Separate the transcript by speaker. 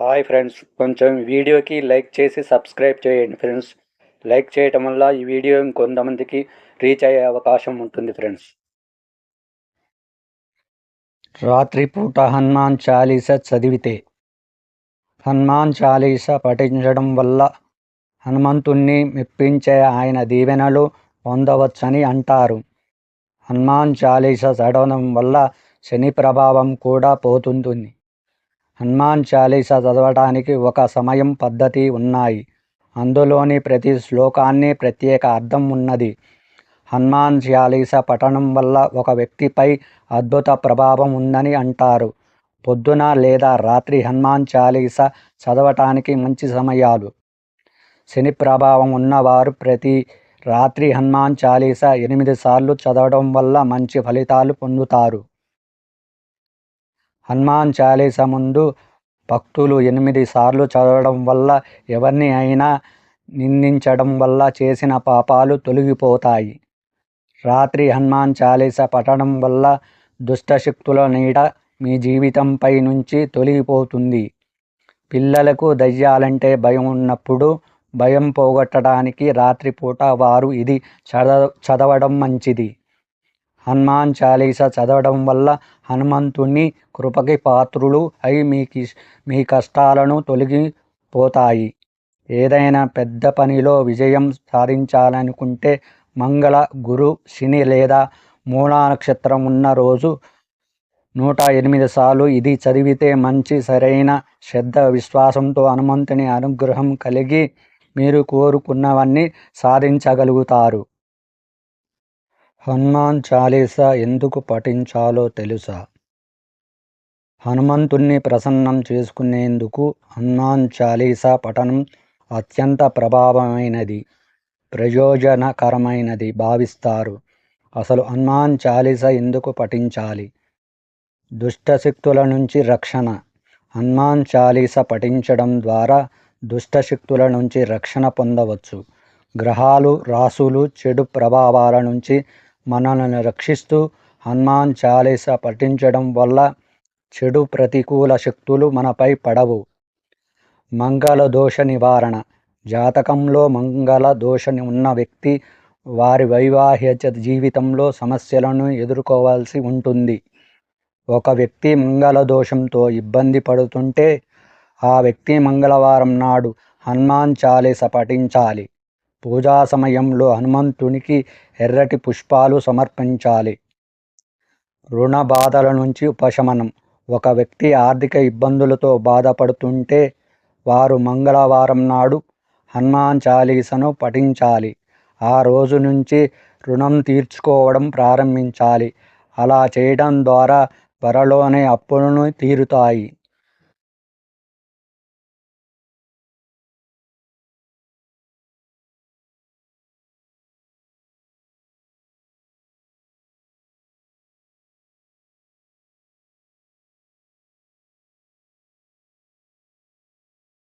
Speaker 1: Hi friends కొంచెం వీడియోకి like చేసి సబ్స్క్రైబ్ చేయండి ఫ్రెండ్స్. లైక్ చేయటం వల్ల ఈ వీడియో ఇంకొంతమందికి రీచ్ అయ్యే అవకాశం ఉంటుంది ఫ్రెండ్స్. రాత్రిపూట హనుమాన్ చాలీస చదివితే. హనుమాన్ చాలీస పఠించడం వల్ల హనుమంతుణ్ణి మెప్పించే ఆయన దీవెనలు పొందవచ్చని అంటారు. హనుమాన్ చాలీస చదవడం వల్ల శని ప్రభావం కూడా పోతుంది హనుమాన్ చాలీసా చదవటానికి ఒక సమయం పద్ధతి ఉన్నాయి. అందులోని ప్రతి శ్లోకాన్ని ప్రత్యేక అర్థం ఉన్నది. హనుమాన్ చాలీస పఠనం వల్ల ఒక వ్యక్తిపై అద్భుత ప్రభావం ఉందని అంటారు. పొద్దున లేదా రాత్రి హనుమాన్ చాలీస చదవటానికి మంచి సమయాలు. శని ప్రభావం ఉన్నవారు ప్రతి రాత్రి హనుమాన్ చాలీస ఎనిమిది సార్లు చదవడం వల్ల మంచి ఫలితాలు పొందుతారు. హనుమాన్ చాలీస ముందు భక్తులు ఎనిమిది సార్లు చదవడం వల్ల ఎవరిని అయినా నిందించడం వల్ల చేసిన పాపాలు తొలగిపోతాయి. రాత్రి హనుమాన్ చాలీస పఠనం వల్ల దుష్టశక్తుల నీడ మీ జీవితంపై నుంచి తొలగిపోతుంది. పిల్లలకు దయ్యాలంటే భయం ఉన్నప్పుడు భయం పోగొట్టడానికి రాత్రిపూట వారు ఇది చదవ చదవడం మంచిది. హనుమాన్ చాలీస చదవడం వల్ల హనుమంతుని కృపకి పాత్రులు అయి మీకు మీ కష్టాలను తొలగిపోతాయి. ఏదైనా పెద్ద పనిలో విజయం సాధించాలనుకుంటే మంగళ గురు శని లేదా మూలా నక్షత్రం ఉన్న రోజు నూట ఎనిమిది సార్లు ఇది చదివితే మంచి సరైన శ్రద్ధ విశ్వాసంతో హనుమంతుని అనుగ్రహం కలిగి మీరు కోరుకున్నవన్నీ సాధించగలుగుతారు. హనుమాన్ చాలీసా ఎందుకు పఠించాలో తెలుసా? హనుమంతుణ్ణి ప్రసన్నం చేసుకునేందుకు హనుమాన్ చాలీసా పఠనం అత్యంత ప్రభావమైనది ప్రయోజనకరమైనది భావిస్తారు. అసలు హనుమాన్ చాలీస ఎందుకు పఠించాలి? దుష్టశక్తుల నుంచి రక్షణ. హనుమాన్ చాలీస పఠించడం ద్వారా దుష్టశక్తుల నుంచి రక్షణ పొందవచ్చు. గ్రహాలు రాసులు చెడు ప్రభావాల నుంచి మనల్ని రక్షిస్తూ హనుమాన్ చాలీస పఠించడం వల్ల చెడు ప్రతికూల శక్తులు మనపై పడవు. మంగళ దోష నివారణ. జాతకంలో మంగళ దోషని ఉన్న వ్యక్తి వారి వైవాహిక జీవితంలో సమస్యలను ఎదుర్కోవాల్సి ఉంటుంది. ఒక వ్యక్తి మంగళ దోషంతో ఇబ్బంది పడుతుంటే ఆ వ్యక్తి మంగళవారం నాడు హనుమాన్ చాలీస పఠించాలి. పూజా సమయంలో హనుమంతునికి ఎర్రటి పుష్పాలు సమర్పించాలి. రుణ బాధల నుంచి ఉపశమనం. ఒక వ్యక్తి ఆర్థిక ఇబ్బందులతో బాధపడుతుంటే వారు మంగళవారం నాడు హనుమాన్ చాలీసను పఠించాలి. ఆ రోజు నుంచి రుణం తీర్చుకోవడం ప్రారంభించాలి. అలా చేయడం ద్వారా త్వరలోనే అప్పులను తీరుతాయి.